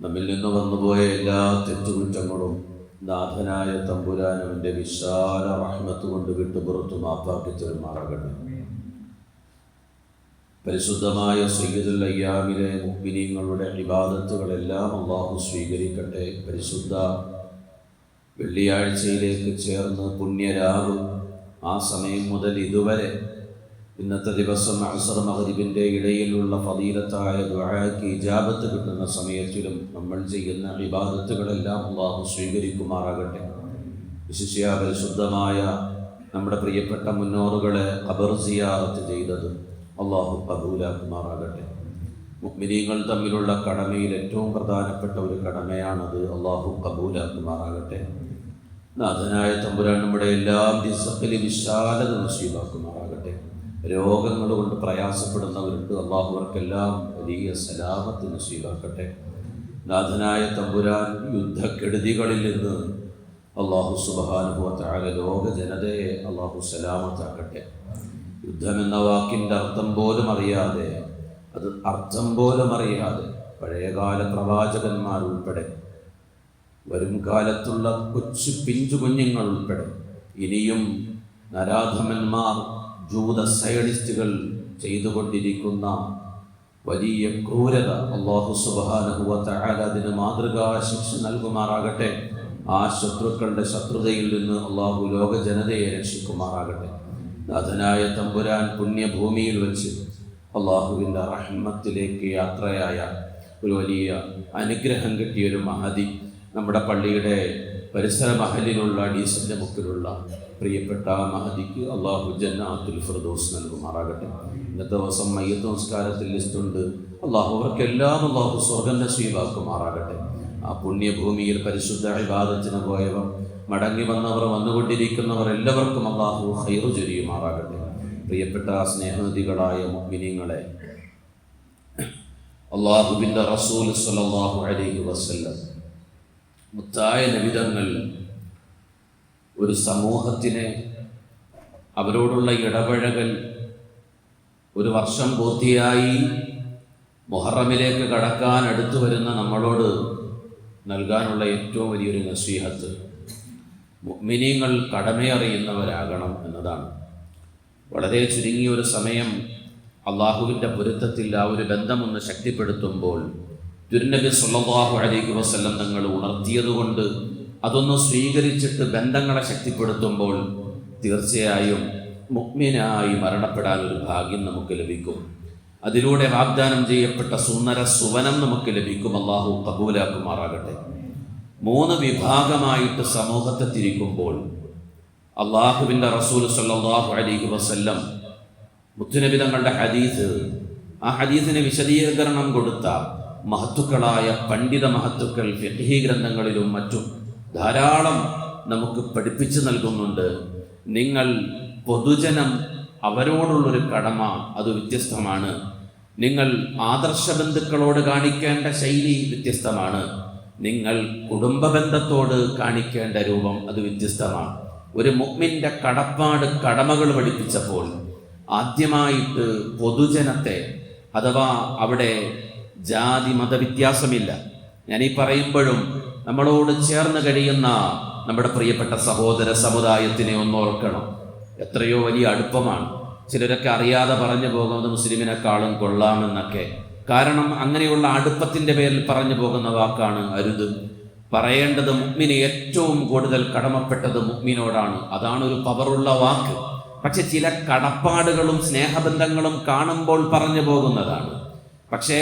നമ്മിൽ നിന്ന് വന്നുപോയ എല്ലാ തെറ്റുകുറ്റങ്ങളും നാഥനായ തമ്പുരാനവന്റെ വിശാല റഹ്മത്ത് കൊണ്ട് വിട്ടുപുറത്തു മാപ്പാക്കി തെരുമാറാകട്ടെ പരിശുദ്ധമായ സയ്യിദുൽ അയ്യാമിലെ മുഗ്മിനീങ്ങളുടെ ഇബാദത്തുകളെല്ലാം അള്ളാഹു സ്വീകരിക്കട്ടെ. പരിശുദ്ധ വെള്ളിയാഴ്ചയിലേക്ക് ചേർന്ന് പുണ്യരാവ് ആ സമയം മുതൽ ഇതുവരെ ഇന്നത്തെ ദിവസം അസർ മഹരിബിന്റെ ഇടയിലുള്ള ഫതീലത്തായ ദുആക്ക് ഇജാബത്ത് കിട്ടുന്ന സമയത്തിലും നമ്മൾ ചെയ്യുന്ന ഇബാദത്തുകളെല്ലാം അള്ളാഹു സ്വീകരിക്കുമാറാകട്ടെ. വിശിഷ്യ പരിശുദ്ധമായ നമ്മുടെ പ്രിയപ്പെട്ട മുന്നോറുകളെ ഖബർ സിയാറത്ത് ചെയ്തത് അള്ളാഹു കബൂലാക്കുമാറാകട്ടെ. മുഗ്മിനീങ്ങൾ തമ്മിലുള്ള കടമയിൽ ഏറ്റവും പ്രധാനപ്പെട്ട ഒരു കടമയാണത് അള്ളാഹു കബൂലാക്കുമാറാകട്ടെ. നാഥനായ തമ്പുരാൻ നമ്മുടെ എല്ലാം ദിസക്കിൽ വിശാലത നസീബാക്കുമാറാകട്ടെ. രോഗങ്ങൾ കൊണ്ട് പ്രയാസപ്പെടുന്നവരുണ്ട്. അള്ളാഹു അവർക്കെല്ലാം വലിയ സലാമത്ത് നസീബാക്കട്ടെ. നാഥനായ തമ്പുരാൻ യുദ്ധക്കെടുതികളിൽ നിന്ന് അള്ളാഹു സുബാനുഭവത്താക ലോക ജനതയെ അള്ളാഹു സലാമത്താക്കട്ടെ. യുദ്ധമെന്ന വാക്കിന്റെ അർത്ഥം പോലും അറിയാതെ അത് അർത്ഥം പോലും അറിയാതെ പഴയകാല പ്രവാചകന്മാർ ഉൾപ്പെടെ വരും കാലത്തുള്ള കൊച്ചു പിഞ്ചു കുഞ്ഞുങ്ങൾ ഉൾപ്പെടെ ഇനിയും നരാധമന്മാർ ജൂത സയണിസ്റ്റുകൾ ചെയ്തുകൊണ്ടിരിക്കുന്ന വലിയ ക്രൂരത അള്ളാഹു സുബാനുഭവത്ത അതിന് മാതൃകാ ശിക്ഷ നൽകുമാറാകട്ടെ. ആ ശത്രുക്കളുടെ ശത്രുതയിൽ നിന്ന് അള്ളാഹു ലോക ജനതയെ രക്ഷിക്കുമാറാകട്ടെ. നാഥനായ തമ്പുരാൻ പുണ്യഭൂമിയിൽ വെച്ച് അള്ളാഹുവിന്റെ റഹ്മത്തിലേക്ക് യാത്രയായ ഒരു വലിയ അനുഗ്രഹം കിട്ടിയ ഒരു മഹതി നമ്മുടെ പള്ളിയുടെ പരിസര മഹലിലുള്ള ഡീസിന്റെ മുക്കിലുള്ള പ്രിയപ്പെട്ട മഹദിക്ക് അള്ളാഹു ജന്നാത്തുൽ ഫിർദോസ് നൽകുമാറാകട്ടെ. ഇന്നത്തെ ദിവസം മയ്യത്ത് നമസ്കാരത്തിൽ ലിസ്റ്റുണ്ട്. അള്ളാഹു അവർക്കെല്ലാം അള്ളാഹു സ്വർഗം നസീബാക്കുമാറാകട്ടെ. ആ പുണ്യഭൂമിയിൽ പരിശുദ്ധ വിവാദത്തിന് പോയവർ മടങ്ങി വന്നവർ വന്നുകൊണ്ടിരിക്കുന്നവർ എല്ലാവർക്കും അള്ളാഹു ഹൈറു ചൊരിയുമാറാകട്ടെ. പ്രിയപ്പെട്ട സ്നേഹനദികളായ മുഗ്മിനിങ്ങളെ അള്ളാഹുബിന്റെ റസൂൽ സലാഹു അലൈഹി വസല്ലം മുത്തായ നബിതങ്ങൾ ഒരു സമൂഹത്തിനെ അവരോടുള്ള ഇടപഴകൽ ഒരു വർഷം പൂർത്തിയായി മൊഹറമിലേക്ക് കടക്കാൻ അടുത്തു വരുന്ന നമ്മളോട് നൽകാനുള്ള ഏറ്റവും വലിയൊരു നസീഹത്ത്. മിനിങ്ങൾ കടമയറിയുന്നവരാകണം എന്നതാണ്. വളരെ ചുരുങ്ങിയ ഒരു സമയം അള്ളാഹുവിന്റെ പൊരുത്തത്തിൽ ആ ഒരു ബന്ധമൊന്ന് ശക്തിപ്പെടുത്തുമ്പോൾ തിരുനബി സല്ലല്ലാഹു അലൈഹി വസല്ലം തങ്ങൾ ഉണർത്തിയതുകൊണ്ട് അതൊന്ന് സ്വീകരിച്ചിട്ട് ബന്ധങ്ങളെ ശക്തിപ്പെടുത്തുമ്പോൾ തീർച്ചയായും മുക്മിനായി മരണപ്പെടാൻ ഒരു ഭാഗ്യം നമുക്ക് ലഭിക്കും. അതിലൂടെ വാഗ്ദാനം ചെയ്യപ്പെട്ട സുന്ദര സുവനം നമുക്ക് ലഭിക്കും. അള്ളാഹു കബൂലാക്കുമാറാകട്ടെ. മൂന്ന് വിഭാഗമായിട്ട് സമൂഹത്തെ തിരിക്കുമ്പോൾ അള്ളാഹുവിന്റെ റസൂൽ സല്ലാഹു അലൈഹി വസല്ലം മുത്തുനബി തങ്ങളുടെ ഹദീസ് ആ ഹദീസിന് വിശദീകരണം കൊടുത്ത മഹത്തുക്കളായ പണ്ഡിത മഹത്തുക്കൾ ഫിഖ്ഹി ഗ്രന്ഥങ്ങളിലും മറ്റും ധാരാളം നമുക്ക് പഠിപ്പിച്ചു നൽകുന്നുണ്ട്. നിങ്ങൾ പൊതുജനം അവരോടുള്ളൊരു കടമ അത് വ്യത്യസ്തമാണ്. നിങ്ങൾ ആദർശ ബന്ധുക്കളോട് കാണിക്കേണ്ട ശൈലി വ്യത്യസ്തമാണ്. നിങ്ങൾ കുടുംബ ബന്ധത്തോട് കാണിക്കേണ്ട രൂപം അത് വ്യത്യസ്തമാണ്. ഒരു മുഗ്മിന്റെ കടപ്പാട് കടമകൾ പഠിപ്പിച്ചപ്പോൾ ആദ്യമായിട്ട് പൊതുജനത്തെ അഥവാ അവിടെ ജാതി മതവ്യത്യാസമില്ല. ഞാൻ ഈ പറയുമ്പോഴും നമ്മളോട് ചേർന്ന് കഴിയുന്ന നമ്മുടെ പ്രിയപ്പെട്ട സഹോദര സമുദായത്തിനെ ഒന്ന് ഓർക്കണം എത്രയോ വലിയ അടുപ്പമാണ്. ചിലരൊക്കെ അറിയാതെ പറഞ്ഞു പോകുന്നത് മുസ്ലിമിനെക്കാളും കൊള്ളാമെന്നൊക്കെ. കാരണം അങ്ങനെയുള്ള അടുപ്പത്തിന്റെ പേരിൽ പറഞ്ഞു പോകുന്ന വാക്കാണ് അരുത്. പറയേണ്ടത് മുഗ്മിന് ഏറ്റവും കൂടുതൽ കടമപ്പെട്ടത് മുഗ്മിനോടാണ്. അതാണ് ഒരു പവറുള്ള വാക്ക്. പക്ഷെ ചില കടപ്പാടുകളും സ്നേഹബന്ധങ്ങളും കാണുമ്പോൾ പറഞ്ഞു പോകുന്നതാണ്. പക്ഷേ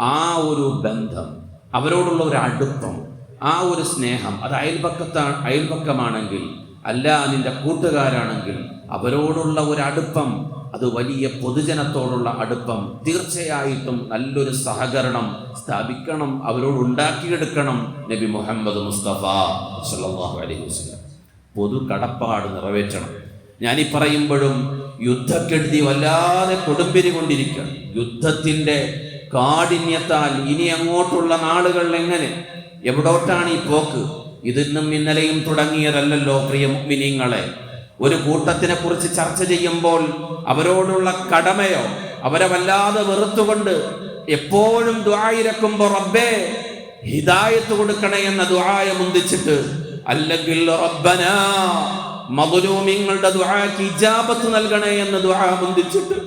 ആ ഒരു ബന്ധം അവരോടുള്ള ഒരു അടുപ്പം ആ ഒരു സ്നേഹം അത് അയൽപക്കത്താ അയൽപക്കമാണെങ്കിൽ അല്ല നിന്റെ കൂട്ടുകാരാണെങ്കിൽ അവരോടുള്ള ഒരു അടുപ്പം അത് വലിയ പൊതുജനത്തോടുള്ള അടുപ്പം തീർച്ചയായിട്ടും നല്ലൊരു സഹകരണം സ്ഥാപിക്കണം അവരോട് ഉണ്ടാക്കിയെടുക്കണം നബി മുഹമ്മദ് മുസ്തഫ സല്ലല്ലാഹു അലൈഹി വസല്ലം. പൊതു കടപ്പാട് നിറവേറ്റണം. ഞാനീ പറയുമ്പോഴും യുദ്ധക്കെടുതി വല്ലാതെ കൊടുമ്പിരി കൊണ്ടിരിക്കുകയാണ് യുദ്ധത്തിന്റെ കാഠിന്യത്താൽ ഇനി അങ്ങോട്ടുള്ള നാളുകൾ എങ്ങനെ? എവിടോട്ടാണ് ഈ പോക്ക്? ഇതിന്നും ഇന്നലെയും തുടങ്ങിയതല്ലല്ലോ പ്രിയ മുഗ്മിനീങ്ങളെ. ഒരു കൂട്ടത്തിനെ കുറിച്ച് ചർച്ച ചെയ്യുമ്പോൾ അവരോടുള്ള കടമയോ അവരെ വല്ലാതെ വെറുത്തുകൊണ്ട് എപ്പോഴും ദ്വായിരക്കുമ്പോൾ റബ്ബേ ഹിദായത്ത് കൊടുക്കണേ എന്ന ദ്വായ മുന്തിച്ചിട്ട് അല്ലെങ്കിൽ റബ്ബന മകരൂമിങ്ങളുടെ ദുആക്ക് ഇജാബത്ത് നൽകണേ എന്ന് ദുആ ബന്ധിച്ചിട്ട്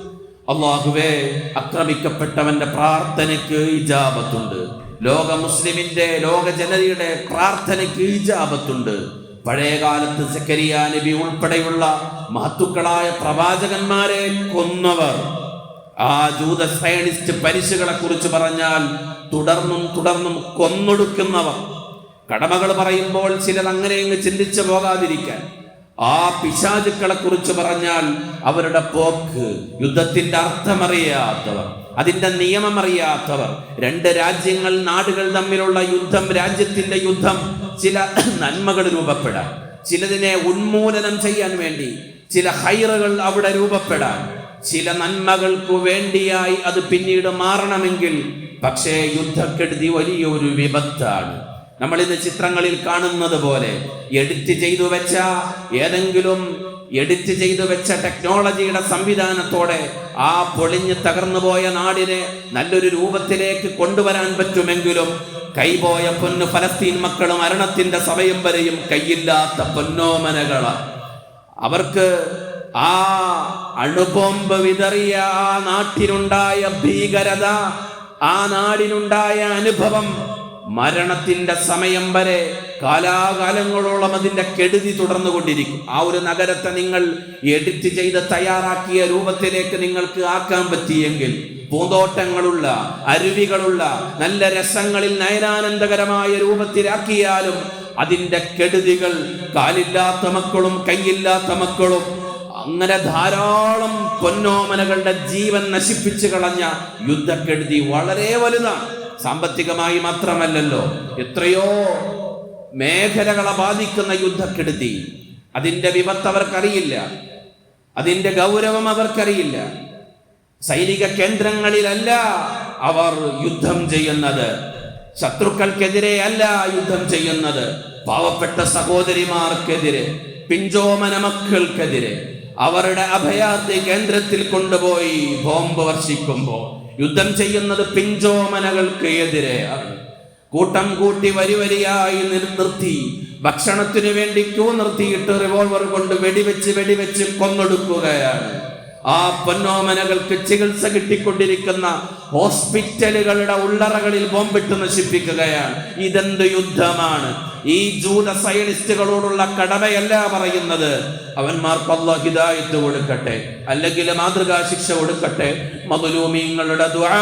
അള്ളാഹുവേ അക്രമിക്കപ്പെട്ടവന്റെ പ്രാർത്ഥനയ്ക്ക് ഇജാബത്തുണ്ട്. ലോക മുസ്ലിമിന്റെ ലോക ജനതയുടെ പ്രാർത്ഥനയ്ക്ക് ഇജാബത്തുണ്ട്. പഴയകാലത്ത് സക്കരിയ നബി ഉൾപ്പെടെയുള്ള മഹത്തുക്കളായ പ്രവാചകന്മാരെ കൊന്നവർ. ആ ജൂത സയനിസ്റ്റ് പരിശുകളെ കുറിച്ച് പറഞ്ഞാൽ തുടർന്നും തുടർന്നും കൊന്നൊടുക്കുന്നവർ. കടമകൾ പറയുമ്പോൾ ചിലർ അങ്ങനെ ചിന്തിച്ചു പോകാതിരിക്കാൻ. ആ പിശാചുക്കളെ കുറിച്ച് പറഞ്ഞാൽ അവരുടെ പോക്ക് യുദ്ധത്തിന്റെ അർത്ഥമറിയാത്തവർ അതിന്റെ നിയമം അറിയാത്തവർ രണ്ട് രാജ്യങ്ങൾ നാടുകൾ തമ്മിലുള്ള യുദ്ധം രാജ്യത്തിന്റെ യുദ്ധം ചില നന്മകൾ രൂപപ്പെടാൻ ചിലതിനെ ഉന്മൂലനം ചെയ്യാൻ വേണ്ടി ചില ഹൈറുകൾ അവിടെ രൂപപ്പെടാൻ ചില നന്മകൾക്കു വേണ്ടിയായി അത് പിന്നീട് മാറണമെങ്കിൽ പക്ഷേ യുദ്ധക്കെടുതി വലിയൊരു വിപത്താണ്. നമ്മൾ ഇന്ന് ചിത്രങ്ങളിൽ കാണുന്നത് പോലെ എഡിറ്റ് ചെയ്തു വെച്ച ഏതെങ്കിലും എഡിറ്റ് ചെയ്തു വെച്ച ടെക്നോളജിയുടെ സംവിധാനത്തോടെ ആ പൊളിഞ്ഞ് തകർന്നു പോയ നാടിനെ നല്ലൊരു രൂപത്തിലേക്ക് കൊണ്ടുവരാൻ പറ്റുമെങ്കിലും കൈപോയ പൊന്ന് ഫലസ്തീൻ മക്കൾ മരണത്തിന്റെ സമയം വരെയും കയ്യില്ലാത്ത പൊന്നോമനകൾ അവർക്ക് ആ അണുബോംബ് വിതറിയ ആ നാട്ടിനുണ്ടായ ഭീകരത ആ നാടിനുണ്ടായ അനുഭവം മരണത്തിന്റെ സമയം വരെ കാലാകാലങ്ങളോളം അതിന്റെ കെടുതി തുടർന്നുകൊണ്ടിരിക്കും. ആ ഒരു നഗരത്തെ നിങ്ങൾ എഡിറ്റ് ചെയ്ത് തയ്യാറാക്കിയ രൂപത്തിലേക്ക് നിങ്ങൾക്ക് ആക്കാൻ പറ്റിയെങ്കിൽ പൂന്തോട്ടങ്ങളുള്ള അരുവികളുള്ള നല്ല രസങ്ങളിൽ നയനാനന്ദകരമായ രൂപത്തിലാക്കിയാലും അതിന്റെ കെടുതികൾ കാലില്ലാത്ത മക്കളും കൈയില്ലാത്ത മക്കളും അങ്ങനെ ധാരാളം പൊന്നോമനകളുടെ ജീവൻ നശിപ്പിച്ചു കളഞ്ഞ യുദ്ധക്കെടുതി വളരെ വലുതാണ്. സാമ്പത്തികമായി മാത്രമല്ലല്ലോ എത്രയോ മേഖലകളെ ബാധിക്കുന്ന യുദ്ധക്കെടുതി. അതിന്റെ വിപത്ത് അവർക്കറിയില്ല. അതിന്റെ ഗൗരവം അവർക്കറിയില്ല. സൈനിക കേന്ദ്രങ്ങളിലല്ല അവർ യുദ്ധം ചെയ്യുന്നത്. ശത്രുക്കൾക്കെതിരെ അല്ല യുദ്ധം ചെയ്യുന്നത്. പാവപ്പെട്ട സഹോദരിമാർക്കെതിരെ പിഞ്ചോമന മക്കൾക്കെതിരെ. അവരുടെ അഭയാർത്ഥി കേന്ദ്രത്തിൽ കൊണ്ടുപോയി ബോംബ് വർഷിക്കുമ്പോൾ യുദ്ധം ചെയ്യുന്നത് പിഞ്ചോമനകൾക്ക് എതിരെയാണ് കൂട്ടം കൂട്ടി വരി വരിയായി നിർത്തി. ഭക്ഷണത്തിനു വേണ്ടി ക്യൂ നിർത്തിയിട്ട് റിവോൾവർ കൊണ്ട് വെടിവെച്ച് വെടിവെച്ച് കൊന്നൊടുക്കുകയാണ്. ആ പൊന്നോമനകൾക്ക് ചികിത്സ കിട്ടിക്കൊണ്ടിരിക്കുന്ന ഹോസ്പിറ്റലുകളുടെ ഉള്ളറകളിൽ ബോംബിട്ട് നശിപ്പിക്കുകയാണ്. ഇതെന്ത് യുദ്ധമാണ്? ഈ ജൂത സയനിസ്റ്റുകളോടുള്ള കടമയല്ല പറയുന്നത്. അവന്മാർക്ക് അള്ളാഹ് ഹിദായത്ത് കൊടുക്കട്ടെ അല്ലെങ്കിൽ മാതൃകാ ശിക്ഷ കൊടുക്കട്ടെ. മധുലൂമിങ്ങളുടെ ദുആ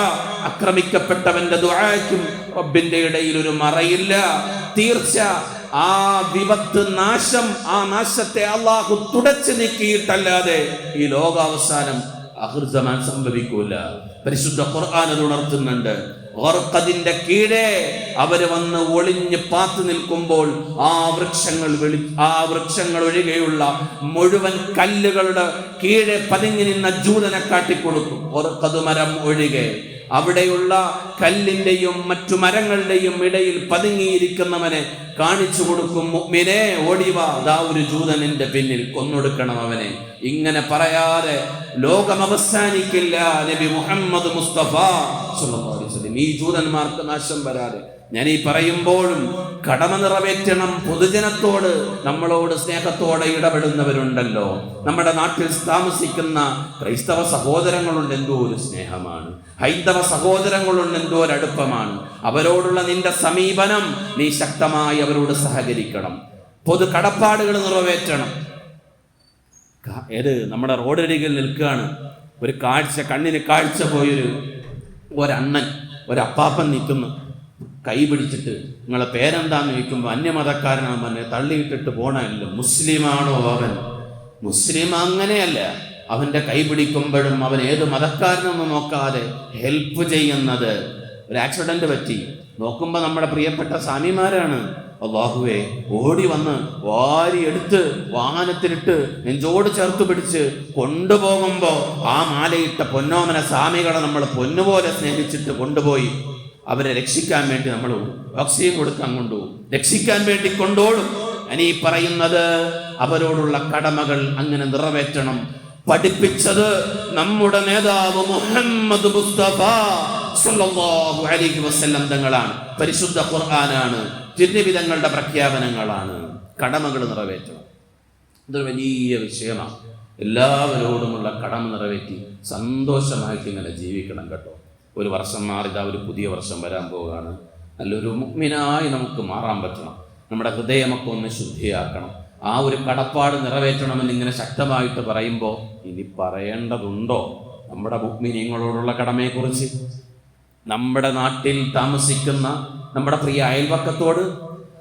ആക്രമിക്കപ്പെട്ടവന്റെ ദുആയ്ക്കും റബ്ബിന്റെ ഇടയിൽ ഒരു മറയില്ല. തീർച്ച ആ വിപത്ത് നാശം ആ നാശത്തെ അള്ളാഹു തുടച്ചു നീക്കിയിട്ടല്ലാതെ ഈ ലോകാവസാനം അഹൃസമാൻ സംഭവിക്കൂല. പരിശുദ്ധ ഖുർആൻ അത് ഉണർത്തുന്നുണ്ട്. ഓർക്കതിന്റെ കീഴെ അവർ വന്ന് ഒളിഞ്ഞ് പാത്തു നിൽക്കുമ്പോൾ ആ വൃക്ഷങ്ങൾ വെളി ആ വൃക്ഷങ്ങൾ ഒഴികെയുള്ള മുഴുവൻ കല്ലുകളുടെ കീഴെ പതിങ്ങി നിന്ന ജൂതനെ കാട്ടിക്കൊടുക്കും. ഓർക്കത് മരം ഒഴികെ അവിടെയുള്ള കല്ലിന്റെയും മറ്റു മരങ്ങളുടെയും ഇടയിൽ പതുങ്ങിയിരിക്കുന്നവനെ കാണിച്ചു കൊടുക്കും മുഅ്മിനെ ഓടിവാ ദാ ഒരു ജൂതനിന്റെ പിന്നിൽ കൊന്നൊടുക്കണം അവനെ ഇങ്ങനെ പറയാതെ ലോകം അവസാനിക്കില്ല നബി മുഹമ്മദ് മുസ്തഫ. ഈ ജൂതന്മാർക്ക് നാശം വരാതെ ഞാൻ ഈ പറയുമ്പോഴും കടമ നിറവേറ്റണം പൊതുജനത്തോട് നമ്മളോട് സ്നേഹത്തോടെ ഇടപെടുന്നവരുണ്ടല്ലോ. നമ്മുടെ നാട്ടിൽ താമസിക്കുന്ന ക്രൈസ്തവ സഹോദരങ്ങളുണ്ട് എന്തോ ഒരു സ്നേഹമാണ്. ഹൈന്ദവ സഹോദരങ്ങളുണ്ട് എന്തോ ഒരു അടുപ്പമാണ്. അവരോടുള്ള നിന്റെ സമീപനം നീ ശക്തമായി അവരോട് സഹകരിക്കണം. പൊതു കടപ്പാടുകൾ നിറവേറ്റണം. ഏത് നമ്മുടെ റോഡരികിൽ നിൽക്കുകയാണ്. ഒരു കാഴ്ച കണ്ണിന് കാഴ്ച പോയൊരു ഒരണ്ണൻ ഒരപ്പാപ്പൻ നിൽക്കുന്നു. കൈ പിടിച്ചിട്ട് നിങ്ങളെ പേരെന്താന്ന് ചോദിക്കുമ്പോൾ അന്യമതക്കാരനാണ് പറഞ്ഞത് തള്ളിയിട്ടിട്ട് പോണല്ലോ മുസ്ലിമാണോ അവൻ? മുസ്ലിം അങ്ങനെയല്ല. അവന്റെ കൈ പിടിക്കുമ്പോഴും അവൻ ഏത് മതക്കാരനൊന്നും നോക്കാതെ ഹെൽപ്പ് ചെയ്യുന്നത്. ഒരു ആക്സിഡന്റ് പറ്റി. നോക്കുമ്പോൾ നമ്മുടെ പ്രിയപ്പെട്ട സ്വാമിമാരാണ്. അള്ളാഹുവെ ഓടി വന്ന് വാരി എടുത്ത് വാഹനത്തിലിട്ട് നെഞ്ചോട് ചേർത്ത് പിടിച്ച് കൊണ്ടുപോകുമ്പോൾ ആ മാലയിട്ട പൊന്നോമന സ്വാമികളെ നമ്മൾ പൊന്നുപോലെ സ്നേഹിച്ചിട്ട് കൊണ്ടുപോയി. അവരെ രക്ഷിക്കാൻ വേണ്ടി നമ്മൾ ഓക്സിജൻ കൊടുക്കാൻ കൊണ്ടുപോകും രക്ഷിക്കാൻ വേണ്ടി കൊണ്ടോളും അനി പറയുന്നത് അവരോടുള്ള കടമകൾ അങ്ങനെ നിറവേറ്റണം. പഠിപ്പിച്ചത് നമ്മുടെ നേതാവ് മുഹമ്മദ് മുസ്തഫ സല്ലല്ലാഹു അലൈഹി വസല്ലം തങ്ങളാണ്. പരിശുദ്ധ ഖുർആനാണ്. തിരുവിധങ്ങളുടെ പ്രഖ്യാപനങ്ങളാണ്. കടമകൾ നിറവേറ്റണം. ഇതൊരു വലിയ വിഷയമാണ്. എല്ലാവരോടുമുള്ള കടമ നിറവേറ്റി സന്തോഷമായിട്ട് ഇങ്ങനെ ജീവിക്കണം കേട്ടോ. ഒരു വർഷം മാറിതാ ഒരു പുതിയ വർഷം വരാൻ പോവുകയാണ്. നല്ലൊരു മുഗ്മിനായി നമുക്ക് മാറാൻ പറ്റണം. നമ്മുടെ ഹൃദയമൊക്കെ ഒന്ന് ശുദ്ധിയാക്കണം. ആ ഒരു കടപ്പാട് നിറവേറ്റണമെന്ന് ഇങ്ങനെ ശക്തമായിട്ട് പറയുമ്പോൾ ഇനി പറയേണ്ടതുണ്ടോ? നമ്മുടെ മുഗ്മിനിയങ്ങളോടുള്ള കടമയെക്കുറിച്ച്? നമ്മുടെ നാട്ടിൽ താമസിക്കുന്ന നമ്മുടെ പ്രിയ അയൽവക്കത്തോട്?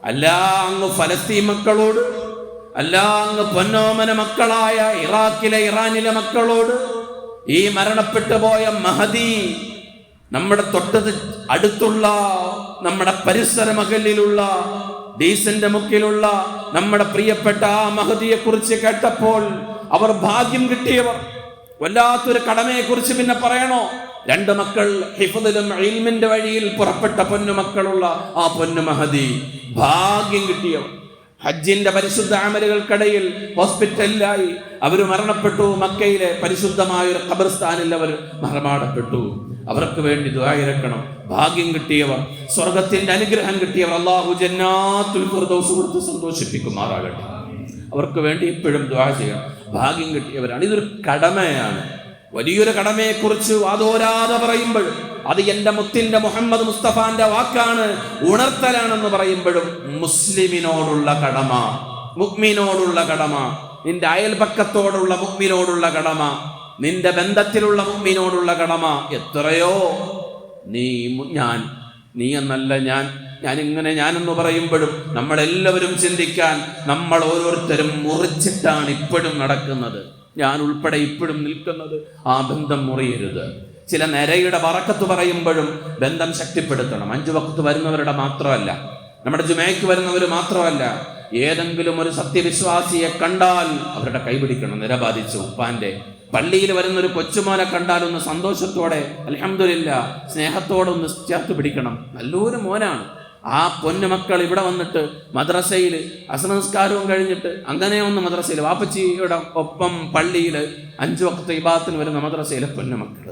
അല്ല അങ്ങ് ഫലസ്തീൻ മക്കളോട്? അല്ല അങ്ങ് പൊന്നോമന മക്കളായ ഇറാഖിലെ ഇറാനിലെ മക്കളോട്? ഈ മരണപ്പെട്ടു പോയ മഹദി നമ്മുടെ തൊട്ടത് അടുത്തുള്ള നമ്മുടെ പരിസര മകലിലുള്ള ഡീസന്റെ മുക്കിലുള്ള നമ്മുടെ പ്രിയപ്പെട്ട ആ മഹതിയെ കുറിച്ച് കേട്ടപ്പോൾ അവർ ഭാഗ്യം കിട്ടിയവർ. വല്ലാത്തൊരു കടമയെ കുറിച്ച് പിന്നെ പറയണോ? രണ്ട് മക്കൾ ഹിഫദിലും ഇൽമിന്റെ വഴിയിൽ പുറപ്പെട്ട പൊന്നു മക്കളുള്ള ആ പൊന്നു മഹതി ഭാഗ്യം കിട്ടിയവർ. ഹജ്ജിന്റെ പരിശുദ്ധ അമലുകൾക്കിടയിൽ ഹോസ്പിറ്റലിലായി. അവർ മരണപ്പെട്ടു മക്കയിലെ പരിശുദ്ധമായ ഒരു ഖബർസ്ഥാനിൽ അവർ മറമാടപ്പെട്ടു അവർക്ക് വേണ്ടി ദുഹായിരക്കണം ഭാഗ്യം കിട്ടിയവർ സ്വർഗത്തിന്റെ അനുഗ്രഹം കിട്ടിയവർ അള്ളാഹു ജന്നാത്തുൽ കൊടുത്ത് സന്തോഷിപ്പിക്കുമാറാകട്ടെ. അവർക്ക് വേണ്ടി എപ്പോഴും ദ്വാ ചെയ്യണം. ഭാഗ്യം കിട്ടിയവരാണ്. ഇതൊരു കടമയാണ്. വലിയൊരു കടമയെക്കുറിച്ച് വാതോരാതെ പറയുമ്പോൾ അത് എന്റെ മുത്തിന്റെ മുഹമ്മദ് മുസ്തഫാന്റെ വാക്കാണ്. ഉണർത്തലാണെന്ന് പറയുമ്പോഴും മുസ്ലിമിനോടുള്ള കടമ മുഗ്മിനോടുള്ള കടമ നിന്റെ അയൽപക്കത്തോടുള്ള മുഗ്മിനോടുള്ള കടമ നിന്റെ ബന്ധത്തിലുള്ള മുമ്പിനോടുള്ള കടമ എത്രയോ. നീ ഞാൻ നീ എന്നല്ല ഞാൻ. ഞാൻ ഇങ്ങനെ ഞാനെന്ന് പറയുമ്പോഴും നമ്മളെല്ലാവരും ചിന്തിക്കാൻ നമ്മൾ ഓരോരുത്തരും മുറിച്ചിട്ടാണ് ഇപ്പോഴും നടക്കുന്നത്. ഞാൻ ഉൾപ്പെടെ ഇപ്പോഴും നിൽക്കുന്നത് ആ ബന്ധം മുറിയരുത്. ചില നിരയുടെ വറക്കത്ത് പറയുമ്പോഴും ബന്ധം ശക്തിപ്പെടുത്തണം. അഞ്ചു വക്കത്ത് വരുന്നവരുടെ മാത്രമല്ല നമ്മുടെ ജുമയ്ക്ക് വരുന്നവർ മാത്രമല്ല ഏതെങ്കിലും ഒരു സത്യവിശ്വാസിയെ കണ്ടാൽ അവരുടെ കൈപിടിക്കണം. നിരബാധിച്ചു ഉപ്പാന്റെ പള്ളിയിൽ വരുന്ന ഒരു കൊച്ചുമോനെ കണ്ടാൽ ഒന്ന് സന്തോഷത്തോടെ അലഹമില്ല സ്നേഹത്തോടെ ഒന്ന് ചേർത്ത് പിടിക്കണം. നല്ലൊരു മോനാണ്. ആ പൊന്നുമക്കൾ ഇവിടെ വന്നിട്ട് മദ്രസയിൽ അസംസ്കാരവും കഴിഞ്ഞിട്ട് അങ്ങനെ ഒന്ന് മദ്രസയിൽ വാപ്പച്ചിയുടെ ഒപ്പം പള്ളിയിൽ അഞ്ചു വക്കത്തെ ഇബാത്തിന് വരുന്ന മദ്രസയിലെ പൊന്നുമക്കൾ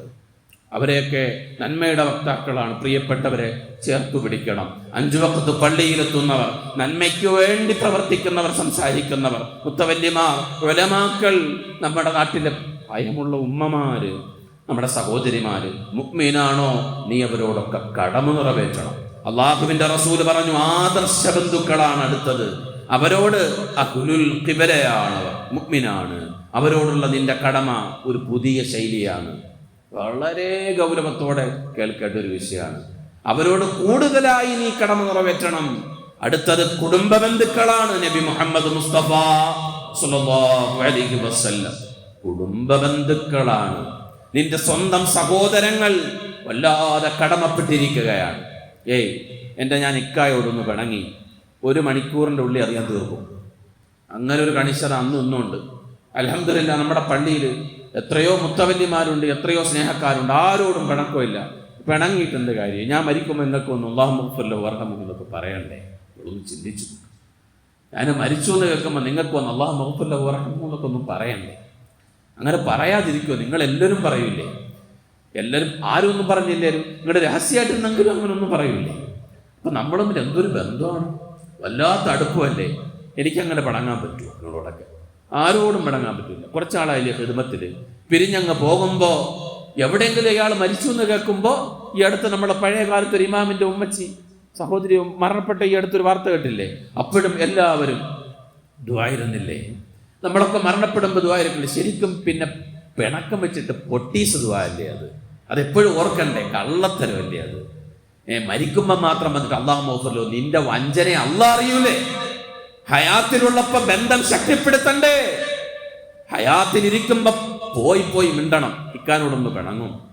അവരെയൊക്കെ നന്മയുടെ വക്താക്കളാണ്. പ്രിയപ്പെട്ടവരെ ചേർത്തു പിടിക്കണം. അഞ്ചു വക്കത്ത് പള്ളിയിലെത്തുന്നവർ നന്മയ്ക്ക് വേണ്ടി പ്രവർത്തിക്കുന്നവർ സംസാരിക്കുന്നവർ മുത്തവല്യമാർ ഒലമാക്കൾ നമ്മുടെ നാട്ടിലെ ഭയമുള്ള ഉമ്മമാര് നമ്മുടെ സഹോദരിമാര് മുക്മീനാണോ നീ അവരോടൊക്കെ കടമ നിറവേറ്റണം. അള്ളാഹുവിന്റെ റസൂൽ പറഞ്ഞു ആദർശ ബന്ധുക്കളാണ് അടുത്തത്. അവരോട് അഹുലുൽ മുക്മിനാണ് അവരോടുള്ള നിന്റെ കടമ ഒരു പുതിയ ശൈലിയാണ്. വളരെ ഗൗരവത്തോടെ കേൾക്കേണ്ട ഒരു വിഷയമാണ്. അവരോട് കൂടുതലായി നീ കടമ നിറവേറ്റണം. അടുത്തത് കുടുംബ ബന്ധുക്കളാണ് നബി മുഹമ്മദ് മുസ്തഫ അലൈഹി വസല്ലം. കുടുംബ ബന്ധുക്കളാണ് നിന്റെ സ്വന്തം സഹോദരങ്ങൾ വല്ലാതെ കടമപ്പെട്ടിരിക്കുകയാണ്. ഏയ് എന്റെ ഞാൻ ഇക്കായോടൊന്ന് പിണങ്ങി. ഒരു മണിക്കൂറിന്റെ ഉള്ളിൽ അറിയാൻ തീർക്കും. അങ്ങനെ ഒരു കണിശത അന്നും ഇന്നുണ്ട് അലഹമില്ല നമ്മുടെ പള്ളിയിൽ എത്രയോ മുത്തവല്ലിമാരുണ്ട് എത്രയോ സ്നേഹക്കാരുണ്ട്. ആരോടും പിണക്കമില്ല. എന്ത് കാര്യം? ഞാൻ മരിക്കുമ്പോൾ എന്നൊക്കെ ഒന്ന് അള്ളാഹു മുഖല്ലോ വർഹമു എന്നൊക്കെ പറയണ്ടേ? ഒന്ന് ചിന്തിച്ചു. ഞാൻ മരിച്ചു എന്ന് കേൾക്കുമ്പോൾ നിങ്ങൾക്ക് ഒന്ന് അള്ളാഹു മുഖല്ലോ വർഹമെന്നൊക്കെ ഒന്നും പറയണ്ടേ? അങ്ങനെ പറയാതിരിക്കുമോ നിങ്ങൾ എല്ലാവരും പറയൂലേ? എല്ലാവരും ആരും ഒന്നും പറഞ്ഞില്ലാരും നിങ്ങളുടെ രഹസ്യമായിട്ടെന്നെങ്കിലും അങ്ങനെ ഒന്നും പറയൂലേ? അപ്പം നമ്മൾ തമ്മിൽ എന്തൊരു ബന്ധമാണ്? വല്ലാത്ത അടുപ്പമല്ലേ? എനിക്കങ്ങനെ പടങ്ങാൻ പറ്റുമോ? നിങ്ങളോടൊക്കെ ആരോടും പടങ്ങാൻ പറ്റില്ല കുറച്ചാളായില്ലേ ഹിതമത്തിൽ പിരിഞ്ഞങ്ങ് പോകുമ്പോൾ എവിടെയെങ്കിലും ഇയാൾ മരിച്ചു എന്ന് കേൾക്കുമ്പോൾ ഈ അടുത്ത് നമ്മുടെ പഴയ കാലത്ത് ഒരു ഇമാമിന്റെ ഉമ്മച്ചി സഹോദരി മരണപ്പെട്ട ഈ അടുത്തൊരു വാർത്ത കേട്ടില്ലേ? അപ്പോഴും എല്ലാവരും ദ്വായിരുന്നില്ലേ നമ്മളൊക്കെ മരണപ്പെടുമ്പോൾ ദ്വായിരിക്കില്ലേ ശരിക്കും പിന്നെ പിണക്കം വെച്ചിട്ട് പൊട്ടീസ് ദ്വായല്ലേ അത്? അതെപ്പോഴും ഓർക്കണ്ടേ? കള്ളത്തരമല്ലേ അത്? ഏ മരിക്കുമ്പോൾ മാത്രം വന്നിട്ട് അള്ളാഹു മോഹല്ലോ നിന്റെ വഞ്ചന അല്ല അറിയൂലേ? ഹയാത്തിലുള്ളപ്പോ ബന്ധം ശക്തിപ്പെടുത്തണ്ടേ? ഹയാത്തിലിരിക്കുമ്പോ പോയി പോയി മിണ്ടണം. ഇക്കാനോടൊന്ന് പിണങ്ങും.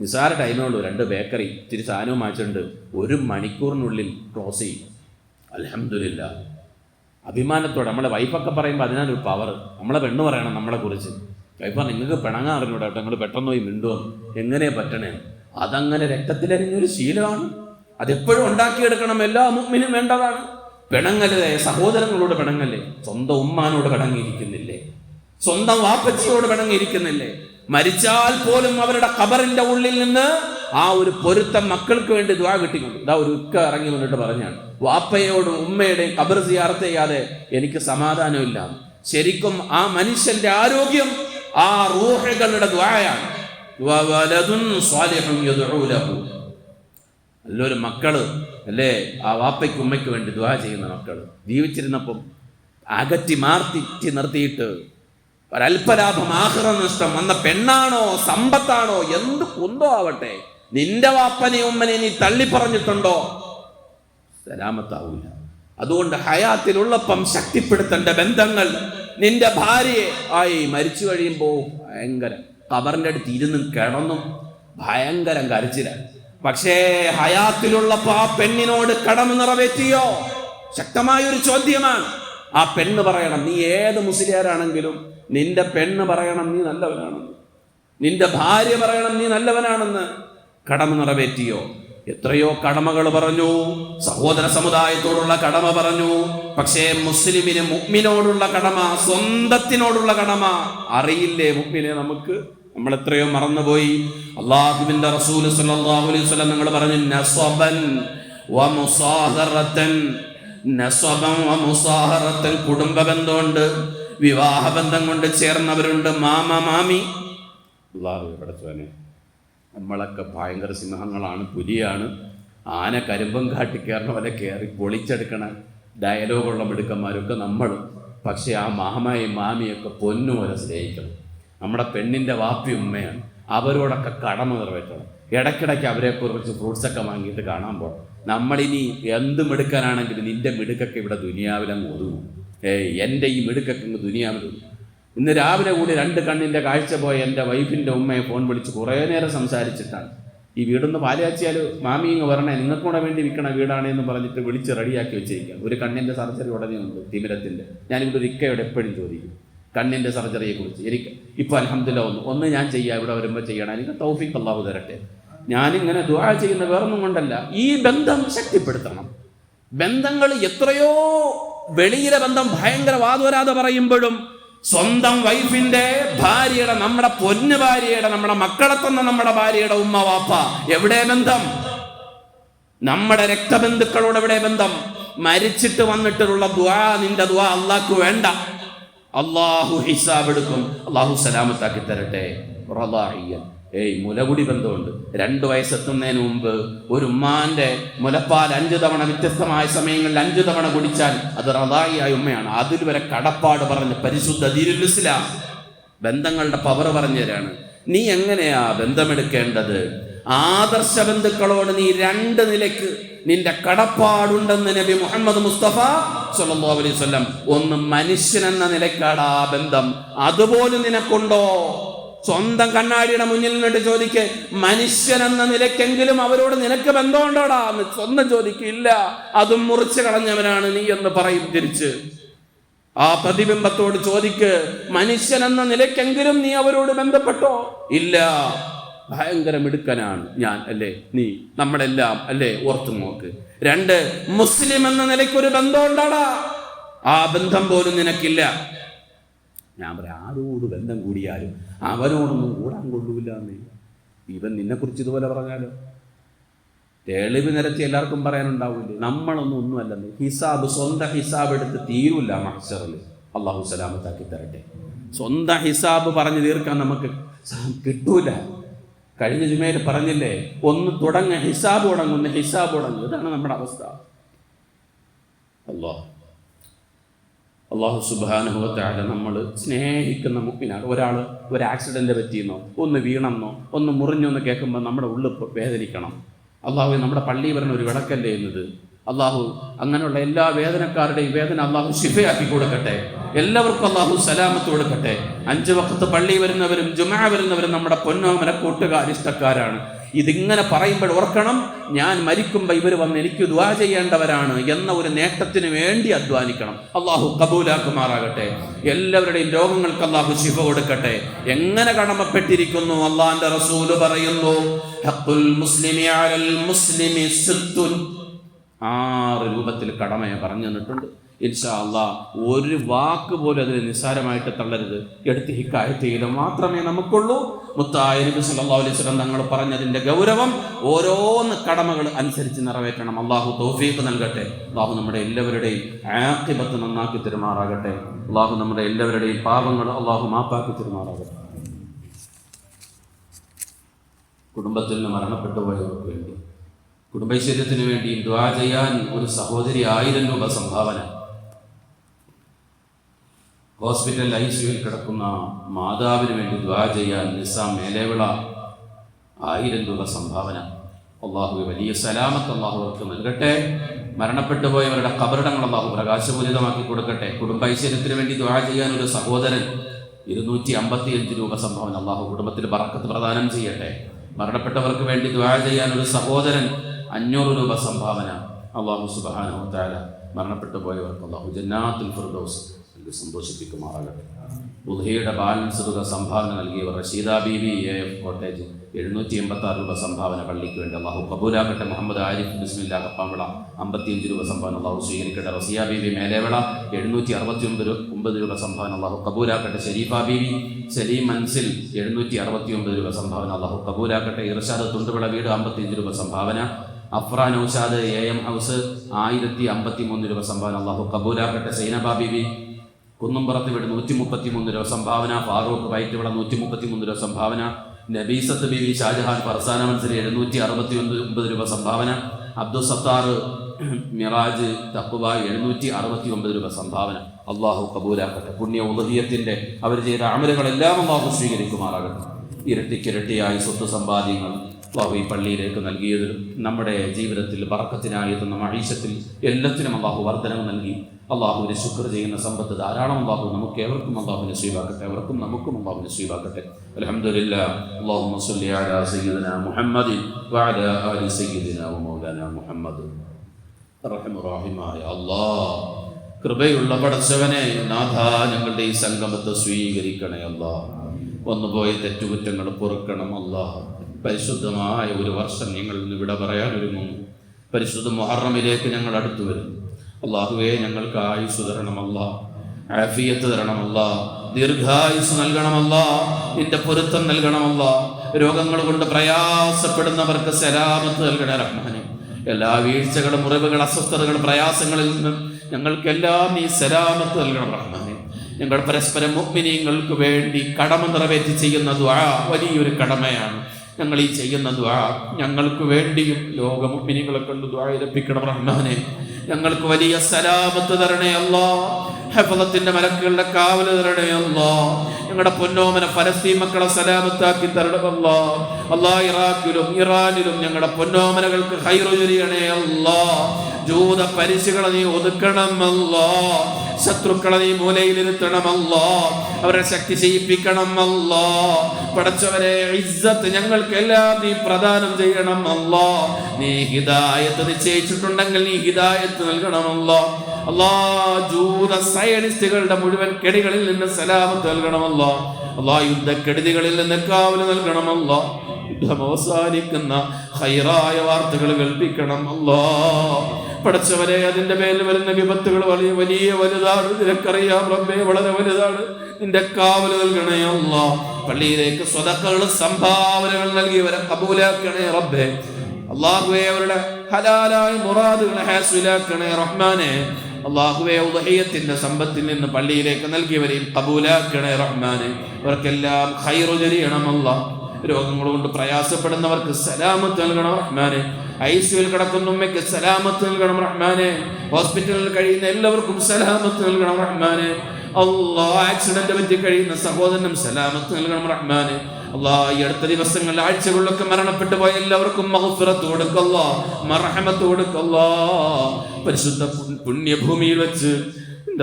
നിസാര ടൈമേ രണ്ട് ബേക്കറി ഇത്തിരി സാധനവും വാങ്ങിച്ചിട്ടുണ്ട്. ഒരു മണിക്കൂറിനുള്ളിൽ ക്ലോസ് ചെയ്യും. അലഹമില്ല അഭിമാനത്തോടെ നമ്മളെ വൈഫൊക്കെ പറയുമ്പോൾ അതിനൊരു പവർ നമ്മളെ പെണ്ണ് പറയണം നമ്മളെ കുറിച്ച്. വൈഫ നിങ്ങൾക്ക് പിണങ്ങാൻ അറിഞ്ഞൂടെ കേട്ടോ നിങ്ങൾ പെട്ടെന്ന് പോയി മിണ്ടുവോ? എങ്ങനെ പറ്റണേ? അതങ്ങനെ രക്തത്തിലരിഞ്ഞൊരു ശീലമാണ്. അതെപ്പോഴും ഉണ്ടാക്കിയെടുക്കണം എല്ലാ മുമ്മിനും വേണ്ടതാണ്. പിണങ്ങല്ലേ സഹോദരങ്ങളോട് പിണങ്ങല്ലേ? സ്വന്തം ഉമ്മാനോട് പിണങ്ങിയിരിക്കുന്നില്ലേ? സ്വന്തം വാപ്പച്ചിയോട് പിണങ്ങിയിരിക്കുന്നില്ലേ? മരിച്ചാൽ പോലും അവരുടെ ഖബറിന്റെ ഉള്ളിൽ നിന്ന് ആ ഒരു പൊരുത്തം മക്കൾക്ക് വേണ്ടി ദ്വാ കിട്ടിക്കൊണ്ട്. ഇതാ ഒരു ഉക്ക ഇറങ്ങി വന്നിട്ട് പറഞ്ഞാണ്. വാപ്പയോടും ഉമ്മയുടെയും കബർ സിയാർത്ത് ചെയ്യാതെ എനിക്ക് സമാധാനമില്ല. ശരിക്കും ആ മനുഷ്യന്റെ ആരോഗ്യം ആ റൂഹകളുടെ ദ്വായാണ്. നല്ലൊരു മക്കൾ അല്ലേ? ആ വാപ്പയ്ക്കും ഉമ്മയ്ക്ക് വേണ്ടി ദ്വാ ചെയ്യുന്ന മക്കൾ. ജീവിച്ചിരുന്നപ്പം അകറ്റി മാർത്തിച്ച് നിർത്തിയിട്ട് ഒരല്പലാഭം ആഹ്റ നഷ്ടം വന്ന പെണ്ണാണോ സമ്പത്താണോ എന്ത് കുന്തോ ആവട്ടെ. നിന്റെ വാപ്പനെ ഉമ്മനെ നീ തള്ളി പറഞ്ഞിട്ടുണ്ടോ സലാമത്താവൂല. അതുകൊണ്ട് ഹയാത്തിലുള്ളപ്പം ശക്തിപ്പെടുത്തേണ്ട ബന്ധങ്ങൾ നിന്റെ ഭാര്യയെ ആയി മരിച്ചു കഴിയുമ്പോൾ ഭയങ്കര കബറിന്റെ അടുത്ത് ഇരുന്നും കിടന്നും ഭയങ്കരം കരച്ചില്ല പക്ഷേ ഹയാത്തിലുള്ളപ്പോൾ ആ പെണ്ണിനോട് കടമ നിറവേറ്റിയോ? ശക്തമായൊരു ചോദ്യമാണ്. ആ പെണ്ണ് പറയണം നീ ഏത് മുസ്ലിയാരാണെങ്കിലും നിന്റെ പെണ്ണ് പറയണം നീ നല്ലവനാണെന്ന്. നിന്റെ ഭാര്യ പറയണം നീ നല്ലവനാണെന്ന്. കടമ നിറവേറ്റിയോ? എത്രയോ കടമകൾ പറഞ്ഞു. സഹോദര സമുദായത്തോടുള്ള കടമ പറഞ്ഞു. പക്ഷേ മുസ്ലിമിന് മുഗ്മിനോടുള്ള കടമ സ്വന്തത്തിനോടുള്ള കടമ അറിയില്ലേ മുഗ്മിനെ നമുക്ക്? നമ്മൾ എത്രയോ മറന്നുപോയി. അള്ളാഹുബിന്റെ റസൂൽ സല്ലല്ലാഹു അലൈഹി വസല്ലം നിങ്ങൾ പറഞ്ഞു നസ്വബൻ നസബൻ നസ്വബൻ വമുസാഹറത്തൻ കുടുംബ ബന്ധമുണ്ട് വിവാഹ ബന്ധം കൊണ്ട് ചേർന്നവരുണ്ട്. മാമ മാമി. അള്ളാഹു നമ്മളൊക്കെ ഭയങ്കര സിംഹങ്ങളാണ് പുലിയാണ്. ആന കരിമ്പം കാട്ടി കയറണ പോലെ കയറി പൊളിച്ചെടുക്കണ ഡയലോഗുള്ള മിടുക്കന്മാരൊക്കെ നമ്മൾ പക്ഷേ ആ മാമയും മാമിയൊക്കെ പൊന്നുപോലെ സ്നേഹിക്കണം. നമ്മുടെ പെണ്ണിന്റെ വാപ്പി ഉമ്മയാണ്. അവരോടൊക്കെ കടമ നിറവേറ്റണം. ഇടയ്ക്കിടയ്ക്ക് അവരെ കുറിച്ച് ഫ്രൂട്ട്സൊക്കെ വാങ്ങിയിട്ട് കാണാൻ പോകണം നമ്മളിനി എന്ത് മിടുക്കനാണെങ്കിലും നിന്റെ മിടുക്കൊക്കെ ഇവിടെ ദുനിയാവിലങ്ങ് ഒതുങ്ങും. ഏയ് എന്റെ ഈ മിടുക്കൊക്കെ ഇങ്ങ് ദുനിയാവിൽ ഒതുങ്ങും ഇന്ന് രാവിലെ കൂടി രണ്ട് കണ്ണിന്റെ കാഴ്ച പോയ എന്റെ വൈഫിന്റെ ഉമ്മയെ ഫോൺ വിളിച്ച് കുറേ നേരം സംസാരിച്ചിട്ടാണ്. ഈ വീടൊന്ന് പാലാച്ചിയാൽ മാമി ഇങ്ങ് വരണേ നിങ്ങൾക്കൂടെ വേണ്ടി വിൽക്കണ വീടാണ് എന്ന് പറഞ്ഞിട്ട് വിളിച്ച് റെഡിയാക്കി വെച്ചിരിക്കുക ഒരു കണ്ണിന്റെ സർജറി ഉടനെ ഉണ്ട് തിമിരത്തിന്റെ ഞാനിവിടെ ഒരു എപ്പോഴും ചോദിക്കും കണ്ണിന്റെ സർജറിയെക്കുറിച്ച് എനിക്ക് ഇപ്പോൾ അലഹമ്മദില്ല ഒന്ന് ഒന്ന് ഞാൻ ചെയ്യാം ഇവിടെ വരുമ്പോൾ ചെയ്യണം. എനിക്ക് തൗഫിക് അള്ളാഹു തരട്ടെ. ഞാനിങ്ങനെ ദുആ ചെയ്യുന്ന വേറൊന്നും കൊണ്ടല്ല ഈ ബന്ധം ശക്തിപ്പെടുത്തണം. ബന്ധങ്ങൾ എത്രയോ വെളിയിലെ ബന്ധം ഭയങ്കര വാതുവരാതെ പറയുമ്പോഴും സ്വന്തം വൈഫിന്റെ ഭാര്യയുടെ നമ്മുടെ പൊന്നു ഭാര്യയുടെ നമ്മുടെ മക്കളെ തന്ന നമ്മുടെ ഭാര്യയുടെ ഉമ്മ വാപ്പ എവിടെ ബന്ധം? നമ്മുടെ രക്തബന്ധുക്കളോട് എവിടെ ബന്ധം? മരിച്ചിട്ട് വന്നിട്ടുള്ള ദ്വാ നിന്റെ ദ്വാ അള്ളാഹ്ക്ക് വേണ്ട. അള്ളാഹു ഹിസാബ് എടുക്കും അള്ളാഹു സലാമത്താക്കി തരട്ടെ. ഏയ് മുലകുടി ബന്ധമുണ്ട്. രണ്ട് വയസ്സെത്തുന്നതിന് മുമ്പ് ഒരു ഉമ്മാന്റെ മുലപ്പാൽ അഞ്ചു തവണ വ്യത്യസ്തമായ സമയങ്ങളിൽ അഞ്ചു തവണ കുടിച്ചാൽ അത് റദായിയായ ഉമ്മയാണ്. അതിൽ വരെ കടപ്പാട് പറഞ്ഞ് പരിശുദ്ധ ദീരുൽ ഇസ്ലാം ബന്ധങ്ങളുടെ പവർ പറഞ്ഞു തരാണ്. നീ എങ്ങനെയാ ബന്ധമെടുക്കേണ്ടത്? ആദർശ ബന്ധുക്കളോട് നീ രണ്ട് നിലയ്ക്ക് നിന്റെ കടപ്പാടുണ്ടെന്ന് നബി മുഹമ്മദ് മുസ്തഫ സല്ലല്ലാഹു അലൈഹി വസല്ലം. ഒന്ന് മനുഷ്യനെന്ന നിലക്കാടാ ബന്ധം. അതുപോലെ നിനക്കുണ്ടോ? സ്വന്തം കണ്ണാടിയുടെ മുന്നിൽ നിന്നിട്ട് ചോദിക്ക് മനുഷ്യൻ എന്ന നിലയ്ക്കെങ്കിലും അവരോട് നിനക്ക് ബന്ധമുണ്ടോടാ? എന്ന് സ്വന്തം ചോദിക്കില്ല. അതും മുറിച്ചു കളഞ്ഞവനാണ് നീ എന്ന് പറയും തിരിച്ച്. ആ പ്രതിബിംബത്തോട് ചോദിക്ക് മനുഷ്യൻ എന്ന നിലയ്ക്കെങ്കിലും നീ അവരോട് ബന്ധപ്പെട്ടോ? ഇല്ല. ഭയങ്കര മിടുക്കനാണ് ഞാൻ അല്ലേ? നീ നമ്മളെല്ലാം അല്ലേ? ഓർത്തു നോക്ക്. രണ്ട് മുസ്ലിം എന്ന നിലയ്ക്ക് ഒരു ബന്ധം ഉണ്ടാടാ ആ ബന്ധം പോലും നിനക്കില്ല. ഞാൻ പറയാം ആരോട് ബന്ധം കൂടിയാലും അവനോടൊന്നും കൂടാൻ കൊള്ളൂല്ല എന്നേ ഇവൻ നിന്നെക്കുറിച്ച് ഇതുപോലെ പറഞ്ഞാലോ? തെളിവ് നിരത്തി എല്ലാവർക്കും പറയാനുണ്ടാവില്ലേ? നമ്മളൊന്നും ഒന്നുമല്ലെന്ന്. ഹിസാബ് സ്വന്തം ഹിസാബ് എടുത്ത് തീരൂല്ല മഹ്ഷറിൽ അള്ളാഹു സലാമത്താക്കി തരട്ടെ. സ്വന്തം ഹിസാബ് പറഞ്ഞു തീർക്കാൻ നമുക്ക് കിട്ടൂല. കഴിഞ്ഞ ജുമയിൽ പറഞ്ഞില്ലേ ഒന്ന് തുടങ്ങ ഹിസാബ് തുടങ്ങുന്ന ഹിസാബ് തുടങ്ങും. ഇതാണ് നമ്മുടെ അവസ്ഥ. അള്ളാഹ്. അള്ളാഹു സുബാനുഭവത്തായ നമ്മൾ സ്നേഹിക്കുന്ന മുക്കിനാണ് ഒരാൾ ഒരു ആക്സിഡന്റ് പറ്റിയെന്നോ ഒന്ന് വീണെന്നോ ഒന്ന് മുറിഞ്ഞോ എന്ന് കേൾക്കുമ്പോൾ നമ്മുടെ ഉള്ളിൽ വേദനിക്കണം. അള്ളാഹു നമ്മുടെ പള്ളി വരണ ഒരു വിളക്കല്ലേ എന്നത് അള്ളാഹു അങ്ങനെയുള്ള എല്ലാ വേദനക്കാരുടെയും വേദന അള്ളാഹു ശിഫയാക്കി കൊടുക്കട്ടെ. എല്ലാവർക്കും അള്ളാഹു സലാമത്ത് കൊടുക്കട്ടെ. അഞ്ച് വക്കത്ത് പള്ളി വരുന്നവരും ജുമാ വരുന്നവരും നമ്മുടെ പൊന്നോമന കൂട്ടുകാർ ഇഷ്ടക്കാരാണ് ഇതിങ്ങനെ പറയുമ്പോൾ ഓർക്കണം ഞാൻ മരിക്കുമ്പോൾ ഇവർ വന്ന് എനിക്ക് ദ്വാ ചെയ്യേണ്ടവരാണ് എന്ന ഒരു നേട്ടത്തിന് വേണ്ടി അധ്വാനിക്കണം. അള്ളാഹു കബൂലാക്കുമാറാകട്ടെ. എല്ലാവരുടെയും രോഗങ്ങൾക്ക് അള്ളാഹു ശിഫ കൊടുക്കട്ടെ. എങ്ങനെ കടമപ്പെട്ടിരിക്കുന്നു? അള്ളാന്റെ റസൂൽ പറയുന്നു മുസ്ലിമി ആറ് രൂപത്തിൽ കടമയെ പറഞ്ഞു തന്നിട്ടുണ്ട്. ഇൻഷാ അള്ളാ ഒരു വാക്ക് പോലും അതിന് നിസ്സാരമായിട്ട് തള്ളരുത്. എടുത്ത് ഹിക്കായത്തിയിലും മാത്രമേ നമുക്കുള്ളൂ. മുത്തായ നബി സല്ലല്ലാഹു അലൈഹി സ്വലം തങ്ങൾ പറഞ്ഞതിന്റെ ഗൗരവം ഓരോന്ന് കടമകൾ അനുസരിച്ച് നിറവേറ്റണം. അള്ളാഹു തൗഫീഖ് നൽകട്ടെ. അള്ളാഹു നമ്മുടെ എല്ലാവരുടെയും ആക്തിപത്ത് നന്നാക്കി തെരുമാറാകട്ടെ. അള്ളാഹു നമ്മുടെ എല്ലാവരുടെയും പാപങ്ങൾ അള്ളാഹു മാപ്പാക്കി തെരുമാറാകട്ടെ. കുടുംബത്തിൽ നിന്ന് മരണപ്പെട്ടു പോയവർക്ക് വേണ്ടി കുടുംബൈശ്വര്യത്തിന് വേണ്ടി ദ്വാ ചെയ്യാൻ ഒരു സഹോദരി ആയിരം രൂപ സംഭാവന. ഹോസ്പിറ്റൽ ഐ സിയുയിൽ കിടക്കുന്ന മാതാവിന് വേണ്ടി ദ്വാ ചെയ്യാൻ നിസാം മേലേവിള ആയിരം രൂപ സംഭാവന. അള്ളാഹു വലിയ സലാമത്ത് അള്ളാഹു നൽകട്ടെ. മരണപ്പെട്ടു പോയവരുടെ കബറിടങ്ങൾ അള്ളാഹു പ്രകാശപൂരിതമാക്കി കൊടുക്കട്ടെ. കുടുംബ ഐശ്വര്യത്തിന് വേണ്ടി ദ്വാ ചെയ്യാൻ ഒരു സഹോദരൻ ഇരുന്നൂറ്റി അമ്പത്തി അഞ്ച് രൂപ സംഭാവന അള്ളാഹു കുടുംബത്തിൽ പറക്കത്ത് പ്രദാനം ചെയ്യട്ടെ. മരണപ്പെട്ടവർക്ക് വേണ്ടി ദ്വാ ചെയ്യാൻ ഒരു സഹോദരൻ അഞ്ഞൂറ് രൂപ സംഭാവന അള്ളാഹു സുബാനോ മരണപ്പെട്ടു പോയവർക്ക് അള്ളാഹു ജന്നാത്തുൽ ഫിർദൗസ് നൽകി സന്തോഷിപ്പിക്കുമാറാകട്ടെ. ഉദയയുടെ ബാലൻസ് തുക സംഭാവന നൽകിയവർ Rasheeda Beebi A F cottage എഴുന്നൂറ്റി എൺപത്തി ആറ് രൂപ സംഭാവന പള്ളിക്ക് വേണ്ടി അള്ളാഹു കബൂലാക്കട്ടെ. മുഹമ്മദ് ആരിഫ് ബിസ്മില്ല കപ്പാമ്പള അമ്പത്തിയഞ്ച് രൂപ സംഭാവന അള്ളാഹു സ്വീകരിക്കട്ടെ. റസിയ ബീബി മേലേവിള എഴുന്നൂറ്റി അറുപത്തി ഒമ്പത് ഒമ്പത് രൂപ സംഭാവന അള്ളാഹു കബൂലാക്കട്ടെ. ഷരീഫ ബീബി സലീം മൻസിൽ എഴുന്നൂറ്റി അറുപത്തി ഒമ്പത് രൂപ സംഭാവന അള്ളാഹു കബൂലാക്കട്ടെ. ഇർഷാദ് തുണ്ടുവിള വീട് അമ്പത്തിയഞ്ച് രൂപ സംഭാവന. Afran Aushad A M house ആയിരത്തി അമ്പത്തി മൂന്ന് രൂപ സംഭാവന അള്ളാഹു കബൂലാക്കട്ടെ. സൈനബ ബീബി കുന്നുംപുറത്ത് ഇവിടെ നൂറ്റി മുപ്പത്തി മൂന്ന് രൂപ സംഭാവന ഫാറൂഖ് വൈറ്റ് ഇവിടെ നൂറ്റി മുപ്പത്തി മൂന്ന് രൂപ സംഭാവന നബീസത്ത് ബിബി ഷാജഹാൻ ഫർസാന മത്സരി എഴുന്നൂറ്റി അറുപത്തി ഒമ്പത് രൂപ സംഭാവന അബ്ദുൽ സത്താർ മിറാജ് തക്കുവ എഴുന്നൂറ്റി അറുപത്തി ഒമ്പത് രൂപ സംഭാവന. അള്ളാഹു കബൂലാക്കട്ടെ. പുണ്യ ഉദഹിയത്തിന്റെ അവർ ചെയ്ത അമലുകളെല്ലാം അള്ളാഹു സ്വീകരിക്കുമാറാകട്ടെ. ഇരട്ടിക്കിരട്ടിയായി സ്വത്ത് സമ്പാദ്യങ്ങൾ അള്ളാഹു ഈ പള്ളിയിലേക്ക് നൽകിയതിലും നമ്മുടെ ജീവിതത്തിൽ ബറക്കത്തിനായി എത്തുന്ന മഹീഷത്തിൽ എല്ലാത്തിനും അള്ളാഹു വർധനവ് നൽകി. അള്ളാഹുവിനെ ശുക്ർ ചെയ്യുന്ന സമ്പത്ത് ധാരാളം അള്ളാഹു നമുക്ക് ഏവർക്കും അള്ളാഹുവിനെ സ്വീപാക്കട്ടെ അവർക്കും നമുക്കും അള്ളാഹുവിനെ സ്വീപാക്കട്ടെ അലഹമുല്ല അള്ളാഹു സയ്യിദന മുഹമ്മദ് അള്ളാ കൃപയുള്ള പടച്ചവനെ നാഥ ഞങ്ങളുടെ ഈ സംഗമത്തെ സ്വീകരിക്കണേ അല്ലാ വന്നുപോയ തെറ്റുകുറ്റങ്ങൾ പൊറുക്കണം അല്ലാ പരിശുദ്ധമായ ഒരു വർഷം ഞങ്ങൾ ഇന്ന് വിട പറയാൻ ഒരുങ്ങുന്നു പരിശുദ്ധ മുഹറമിലേക്ക് ഞങ്ങൾ അടുത്തു വരുന്നു. അള്ളാഹുവേ ഞങ്ങൾക്ക് ആയുസ് തരണമല്ല ആഫിയത്ത് തരണമല്ല ദീർഘായുസ് നൽകണമല്ല നിന്റെ പൊരുത്തം നൽകണമല്ല രോഗങ്ങൾ കൊണ്ട് പ്രയാസപ്പെടുന്നവർക്ക് സലാമത്ത് നൽകണേ റഹ്മാനെ. എല്ലാ വീഴ്ചകളും മുറിവുകൾ അസ്വസ്ഥതകൾ പ്രയാസങ്ങളിൽ നിന്നും ഞങ്ങൾക്കെല്ലാം നീ സലാമത്ത് നൽകണം റഹ്മാനെ. ഞങ്ങൾ പരസ്പരം മുഗ്മിനീങ്ങൾക്ക് വേണ്ടി കടമ നിറവേറ്റി ചെയ്യുന്ന ദ്വാ വലിയൊരു കടമയാണ്. ഞങ്ങൾ ഈ ചെയ്യുന്ന ദ്വാ ഞങ്ങൾക്ക് വേണ്ടിയും ലോക മുഗ്മിനികളെ കൊണ്ട് ദ്വാ ഇരപ്പിക്കണം റഹ്മാനെ. ഞങ്ങൾക്ക് വലിയ സലാമത്ത് തരണേ അല്ലോ. ഹെഫലത്തിന്റെ മലക്കുകളുടെ കാവൽ തരണേ അല്ലാ. ഞങ്ങളുടെ പൊന്നോമന ഫലസ്തീൻ മക്കളെ സലാമത്താക്കി തരണമല്ലാ അല്ലാ. ഇറാഖിലും ഇറാനിലും ഞങ്ങളുടെ പൊന്നോമനകൾക്ക് ഹൈറു ചൊരിയണേ അല്ലാ. ജൂത പരിശുകളെ നീ ഒതുക്കണം അല്ലാ. ശത്രുക്കളെ നീ മൂലയിലിരുത്തണമല്ല അവരെ ശക്തി ചെയ്യിപ്പിക്കണമല്ലോ പടച്ചവരെ ഇസ്സത്ത് ഞങ്ങൾക്കെല്ലാം നീ പ്രദാനം ചെയ്യണമല്ല നീ ഹിതായത്ത് നിശ്ചയിച്ചിട്ടുണ്ടെങ്കിൽ നീ ഹിദായത്ത് നൽകണമല്ലോ അല്ലാ ജൂത മുഴുവൻ കെടികളിൽ നിന്ന് സലാമത്ത് നൽകണമല്ലോ. അല്ലാ യുദ്ധക്കെടുതികളിൽ നിന്ന് കാവൽ നൽകണമല്ലോ. യുദ്ധം അവസാനിക്കുന്ന ഹൈറായ വാർത്തകൾ കൽപ്പിക്കണം അല്ലോ പടച്ചവരെ അതിന്റെ മേൽ വരുന്ന വിപത്തുകൾ വലിയ വലിയ വലുതാണ്. നിനക്കറിയാം റബ്ബേ വളരെ വലുതാണ്. നിന്റെ കാവൽ നൽകണേ അല്ലോ. പള്ളിയിലേക്ക് സ്വതക്കൾ സംഭാവനകൾ നൽകിയവരെ കബൂലാക്കണേ റബ്ബേ. അള്ളാഹുവെ അവരുടെ ഹലാലായ മുറാദുകളെ ഹാസുലാക്കണേ റഹ്മാനെ. അള്ളാഹുവെ ഉദഹയത്തിന്റെ സമ്പത്തിൽ നിന്ന് പള്ളിയിലേക്ക് നൽകിയവരെയും കബൂലാക്കണേ റഹ്മാനെ. അവർക്കെല്ലാം ഹൈറു ചൊരിയണമല്ല രോഗങ്ങൾ കൊണ്ട് പ്രയാസപ്പെടുന്നവർക്ക് സലാമത്ത് നൽകണം റഹ്മാനെ. ഐസിയുൽ കിടക്കുന്ന ഉമ്മയ്ക്ക് സലാമത്ത് നൽകണം റഹ്മാനെ. ഹോസ്പിറ്റലിൽ കഴിയുന്ന എല്ലാവർക്കും സലാമത്ത് നൽകണം റഹ്മാനെ. അള്ളാഹ് ആക്സിഡന്റ് പറ്റി കഴിയുന്ന സഹോദരനും സലാമത്ത് നൽകണം റഹ്മാനെ. അള്ളാ ഈ അടുത്ത ദിവസങ്ങളിൽ ആഴ്ചകളിലൊക്കെ മരണപ്പെട്ടു പോയ എല്ലാവർക്കും മഹഫിറത്ത് കൊടുക്കല്ല മറഹമത്ത് കൊടുക്കല്ല പരിശുദ്ധ പുണ്യഭൂമിയിൽ വെച്ച്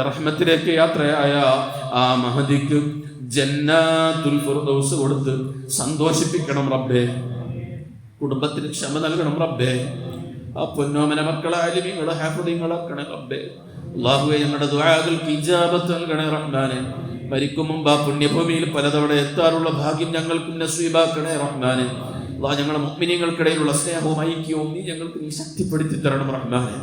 റഹ്മത്തിലേക്ക് യാത്രയായ ആ മഹദിക്ക് ജന്നാത്തുൽ ഫിർദൗസ് കൊടുത്ത് സന്തോഷിപ്പിക്കണം റബ്ബേ. കുടുംബത്തിന് ക്ഷമ നൽകണം റബ്ബേ. ആ പൊന്നോമന മക്കളെ അലിമിങ്ങളെ ഹാഫുദിങ്ങളാക്കണേ റബ്ബേ. അള്ളാഹുവെ ഞങ്ങളുടെ ദ്വാകൾക്ക് ഇജാബത്ത് നൽകണേ റഹ്മാനെ. മരിക്കും മുമ്പ് ആ പുണ്യഭൂമിയിൽ പലതവണ എത്താറുള്ള ഭാഗ്യം ഞങ്ങൾക്കും നസീബാക്കണേ റഹ്മാനെ. അള്ളാഹ് ഞങ്ങളുടെ മുഗ്മിനികൾക്കിടയിലുള്ള സ്നേഹവും ഐക്യവും നീ ഞങ്ങൾക്ക് നീ ശക്തിപ്പെടുത്തി തരണം റഹ്മാനെ.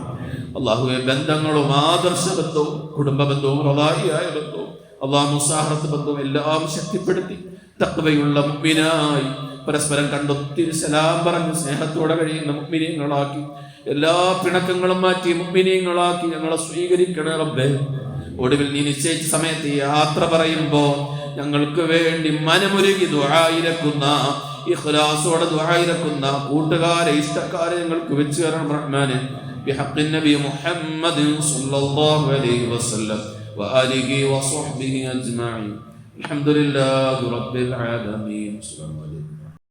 അള്ളാഹുവെ ബന്ധങ്ങളും ആദർശ ബന്ധവും കുടുംബ ബന്ധവും റദായിയായ ബന്ധവും അള്ളാഹ് മുസാഹത്ത് ബന്ധവും എല്ലാം ശക്തിപ്പെടുത്തി തക്വയുള്ള മുഗ്മിനായി പരസ്പരം കണ്ടൊത്തിരി സലാം പറഞ്ഞ് സ്നേഹത്തോടെ കഴിയുന്ന മുഗ്മിനിയങ്ങളാക്കി എല്ലാ പിണക്കങ്ങളും മാറ്റി മുഗ്മിനിയങ്ങളാക്കി ഞങ്ങളെ സ്വീകരിക്കണേ റബ്ബേ. ഒടുവിൽ നീ നിശ്ചയിച്ച സമയത്ത് യാത്ര പറയുമ്പോ ഞങ്ങൾക്ക് വേണ്ടി മനമുരുകി ദുആയിരക്കുന്ന ഇഖ്ലാസോടെ ദുആയിരക്കുന്ന കൂട്ടുകാരെ ഇഷ്ടക്കാരെ ഞങ്ങൾക്ക് വെച്ച് തരണം റഹ്മാനെ بحق النبي محمد صلى الله عليه وسلم وآله وصحبه أجمعين الحمد لله رب العالمين